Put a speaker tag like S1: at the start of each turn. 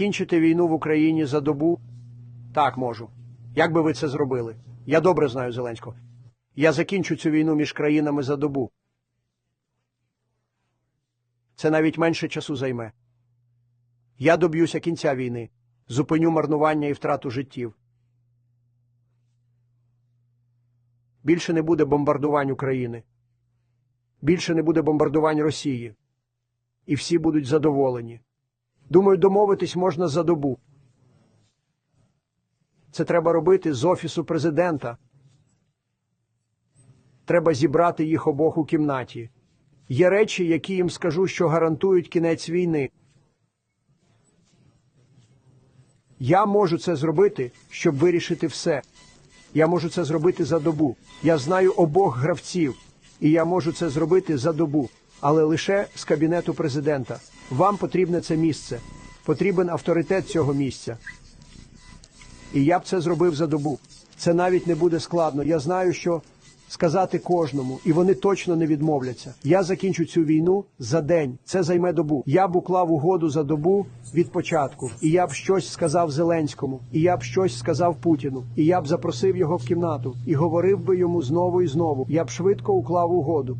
S1: Кінчити війну в Україні за добу? Так, можу. Як би ви це зробили? Я добре знаю Зеленського. Я закінчу цю війну між країнами за добу. Це навіть менше часу займе. Я доб'юся кінця війни, зупиню марнування і втрату життів. Більше не буде бомбардувань України. Більше не буде бомбардувань Росії. І всі будуть задоволені. Думаю, домовитись можна за добу. Це треба робити з офісу президента. Треба зібрати їх обох у кімнаті. Є речі, які їм скажу, що гарантують кінець війни. Я можу це зробити, щоб вирішити все. Я можу це зробити за добу. Я знаю обох гравців, і я можу це зробити за добу, але лише з кабінету президента. Вам потрібне це місце. Потрібен авторитет цього місця. І я б це зробив за добу. Це навіть не буде складно. Я знаю, що сказати кожному, і вони точно не відмовляться. Я закінчу цю війну за день. Це займе добу. Я б уклав угоду за добу від початку, і я б щось сказав Зеленському, і я б щось сказав Путіну, і я б запросив його в кімнату і говорив би йому знову і знову. Я б швидко уклав угоду.